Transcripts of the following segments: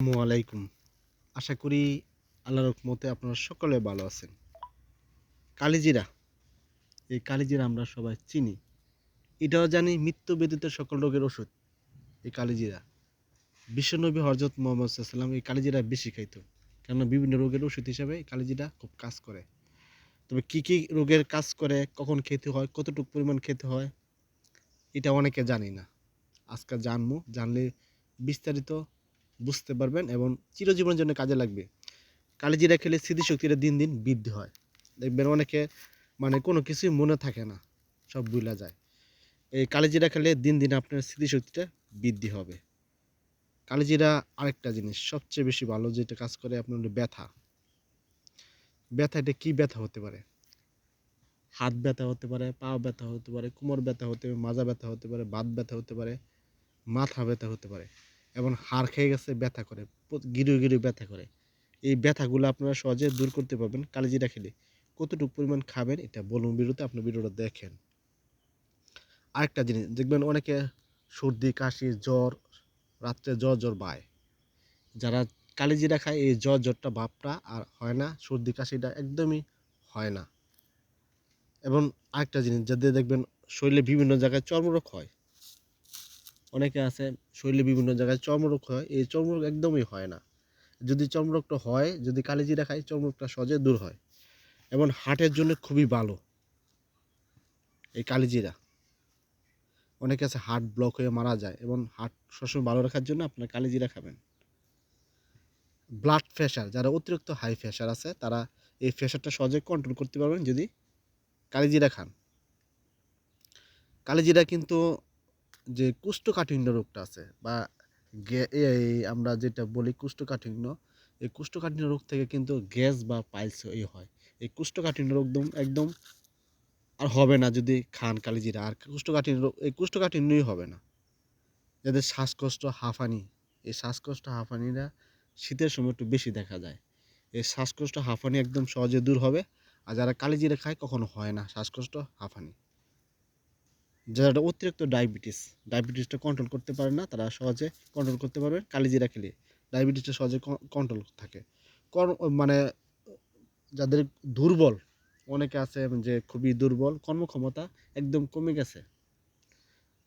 আসসালামু আলাইকুম। আশা করি আল্লাহর রহমতে আপনারা সকলে ভালো আছেন। কালিজিরা, এই কালিজিরা আমরা সবাই চিনি। এটাও জানি মৃত্যু ব্যতীত সকল রোগের ওষুধ, এই কালিজিরা। বিশ্বনবী হরজত মোহাম্মদ সাল্লাম এই কালিজিরা বেশি খাইতো, কেননা বিভিন্ন রোগের ওষুধ হিসাবে এই কালিজিরা খুব কাজ করে। তবে কি কি রোগের কাজ করে, কখন খেতে হয়, কতটুকু পরিমাণ খেতে হয়, এটা অনেকে জানি না। আজকে জানব, জানলে বিস্তারিত বুঝতে পারবেন এবং চিরজীবনের জন্য কাজে লাগবে। কালিজিরা খেলে স্মৃতিশক্তিটা দিন দিন বৃদ্ধি হয়। দেখবেন অনেকে মানে কোনো কিছুই মনে থাকে না, সব ভুলা যায়। এই কালিজিরা খেলে দিন দিন আপনার স্মৃতিশক্তিটা বৃদ্ধি হবে। কালিজিরা আরেকটা জিনিস, সবচেয়ে বেশি ভালো যেটা কাজ করে আপনার ব্যথা ব্যথা। এটা কী ব্যথা হতে পারে? হাত ব্যথা হতে পারে, পা ব্যথা হতে পারে, কোমর ব্যথা হতে পারে, মাজা ব্যথা হতে পারে, বাত ব্যথা হতে পারে, মাথা ব্যথা হতে পারে। এবং হাড় খেয়ে গেছে, ব্যথা করে গিরু গিরু ব্যথা করে। এই ব্যথাগুলো আপনারা সহজে দূর করতে পারবেন কালিজিরা খেলে। কতটুকু পরিমাণ খাবেন এটা বলুন ভিডিওতে আপনি ভিডিওটা দেখেন। আরেকটা জিনিস, দেখবেন অনেকে সর্দি, কাশি, জ্বর, রাত্রে জ্বর জ্বর বায়। যারা কালিজিরা খায়, এই জ্বর জ্বরটা ভাবটা আর হয় না, সর্দি, কাশিটা একদমই হয় না। এবং আরেকটা জিনিস, যাদের দেখবেন শরীরে বিভিন্ন জায়গায় চর্মরোগ হয় অনেকে আছে, শরীরে বিভিন্ন জায়গায় চর্মরোগ হয়, এই চর্মরোগ একদমই হয় না। যদি চর্মরোগটা হয়, যদি কালিজিরা খায়, চর্মরোগটা সহজে দূর হয়। এবং হার্টের জন্য খুবই ভালো এই কালিজিরা। অনেকে আছে, হার্ট ব্লক হয়ে মারা যায় এবং হার্ট সবসময় ভালো রাখার জন্য আপনার কালিজিরা খাবেন। ব্লাড প্রেশার, যারা অতিরিক্ত হাই প্রেশার আছে, তারা এই প্রেশারটা সহজে কন্ট্রোল করতে পারবেন যদি কালিজিরা খান। কালিজিরা কিন্তু যে কুষ্ঠকাঠিন্য রোগটা আছে বা আমরা যেটা বলি কুষ্ঠকাঠিন্য, এই কুষ্ঠকাঠিন্য রোগ থেকে কিন্তু গ্যাস বা পাইলস এই হয়। এই কুষ্ঠকাঠিন্য রোগ একদম একদম আর হবে না যদি খান কালিজিরা, আর কুষ্ঠকাঠিন্য রোগ, এই কুষ্ঠকাঠিন্যই হবে না। যাদের শ্বাসকষ্ট হাঁফানি, এই শ্বাসকষ্ট হাঁফানিরা শীতের সময় একটু বেশি দেখা যায়। এই শ্বাসকষ্ট হাঁফানি একদম সহজে দূর হবে, আর যারা কালিজিরা খায় কখনো হয় না, শ্বাসকষ্ট হাঁফানি। যারা অতিরিক্ত ডায়াবেটিস ডায়াবেটিসটা কন্ট্রোল করতে পারে না, তারা সহজে কন্ট্রোল করতে পারবে কালিজিরা খেলে। ডায়াবেটিসটা সহজে কন্ট্রোল থাকে। মানে যাদের দুর্বল, অনেকে আছে যে খুবই দুর্বল, কর্মক্ষমতা একদম কমে গেছে।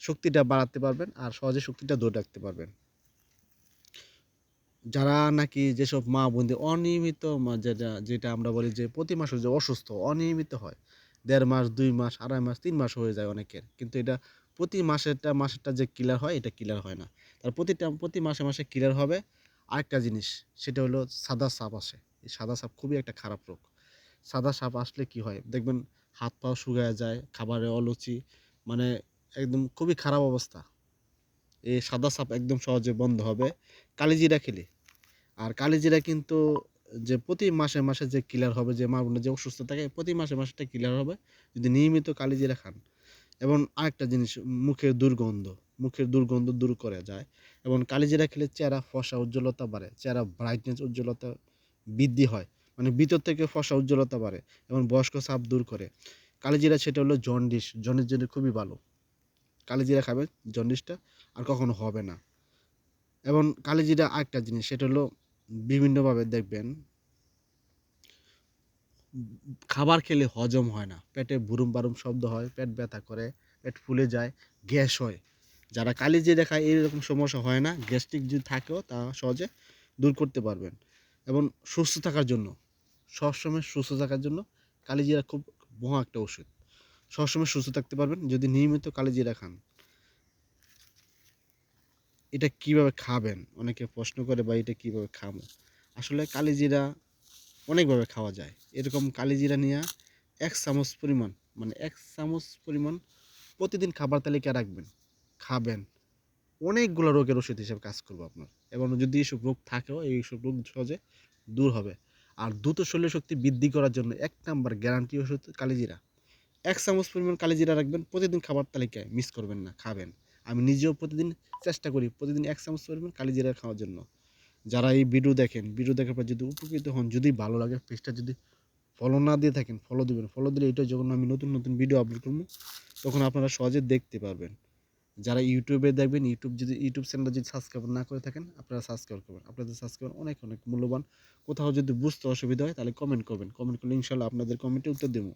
শক্তিটা বাড়াতে পারবেন আর সহজে শক্তিটা ধরে রাখতে পারবেন। যারা নাকি যেসব মা বোনদের অনিয়মিত যেটা যেটা আমরা বলি যে প্রতি মাসে যে অসুস্থ, অনিয়মিত হয় দেড় মাস, দুই মাস, আড়াই মাস, তিন মাস হয়ে যায় অনেকের। কিন্তু এটা প্রতি মাসেরটা মাসেরটা যে ক্লিয়ার হয়, এটা ক্লিয়ার হয় না। তার প্রতিটা, প্রতি মাসে মাসে ক্লিয়ার হবে আরেকটা জিনিস, সেটা হলো সাদা সাপ আসে। এই সাদা সাপ খুবই একটা খারাপ রোগ। সাদা সাপ আসলে কি হয়? দেখবেন হাত পাও শুকায় যায়, খাবারে অলুচি মানে একদম খুবই খারাপ অবস্থা। এই সাদা সাপ একদম সহজে বন্ধ হবে। কালিজিরা খেলে। আর কালিজিরা কিন্তু যে প্রতি মাসে মাসে যে ক্লিয়ার হবে, যে মা যে অসুস্থ থাকে প্রতি মাসে মাসেটা ক্লিয়ার হবে, যদি নিয়মিত কালিজিরা খান। এবং আরেকটা জিনিস, মুখের দুর্গন্ধ মুখের দুর্গন্ধ দূর করে যায়। এবং কালিজিরা খেলে চেহারা ফসা উজ্জ্বলতা বাড়ে, চেহারা ব্রাইটনেস উজ্জ্বলতা বৃদ্ধি হয়। মানে ভিতর থেকে ফসা উজ্জ্বলতা বাড়ে এবং বয়স্ক চাপ দূর করে। কালিজিরা সেটা হলো জন্ডিস জন্ডিস জন্য খুবই ভালো। কালিজিরা খাবেন জন্ডিসটা আর কখনো হবে না। এবং কালিজিরা আরেকটা জিনিস, সেটা হলো বিভিন্নভাবে দেখবেন, খাবার খেলে হজম হয় না। পেটে বুরুম বারুম শব্দ হয়, পেট ব্যথা করে, পেট ফুলে যায়, গ্যাস হয়। যারা কালি কালিজিরা খায় এইরকম সমস্যা হয় না, গ্যাস্ট্রিক যদি থাকেও তা সহজে দূর করতে পারবেন। এবং সুস্থ থাকার জন্য, সবসময় সুস্থ থাকার জন্য কালিজিরা খুব মহা একটা ওষুধ। সবসময় সুস্থ থাকতে পারবেন, যদি নিয়মিত কালিজিরা খান। এটা কীভাবে খাবেন? অনেকে প্রশ্ন করে বা এটা কীভাবে খাব? আসলে কালিজিরা অনেকভাবে খাওয়া যায়। এরকম কালিজিরা নিয়ে এক চামচ পরিমাণ মানে এক চামচ পরিমাণ প্রতিদিন খাবার তালিকা রাখবেন। খাবেন। অনেকগুলো রোগের ওষুধ হিসেবে কাজ করব আপনার। এবং যদি এইসব রোগ থাকেও এইসব রোগ সহজে দূর হবে। আর দ্রুত শরীর শক্তি বৃদ্ধি করার জন্য এক নাম্বার গ্যারান্টি ওষুধ কালিজিরা। এক চামচ পরিমাণ কালিজিরা রাখবেন, প্রতিদিন খাবার তালিকায়। মিস করবেন না, খাবেন। আমি নিজেও প্রতিদিন চেষ্টা করি, প্রতিদিন এক চামচ পরিমাণ কালিজিরা খাওয়ার জন্য। যারা এই ভিডিও দেখেন ভিডিও দেখার পর যদি উপকৃত হন, যদি ভালো লাগে পেজটা যদি ফলো না দিয়ে থাকেন ফলো দিবেন। ফলো দিলে এটা যখন আমি নতুন নতুন ভিডিও আপলোড করব, তখন আপনারা সহজে দেখতে পারবেন। যারা ইউটিউবে দেখবেন ইউটিউব যদি ইউটিউব চ্যানেলটা যদি সাবস্ক্রাইব না করে থাকেন, আপনারা সাবস্ক্রাইব করবেন। আপনাদের সাবস্ক্রাইব অনেক অনেক মূল্যবান। কোথাও যদি বুঝতে অসুবিধা হয়, তাহলে কমেন্ট করবেন। কমেন্ট করলে ইনশাল্লাহ আপনাদের কমেন্টে উত্তর দেবো।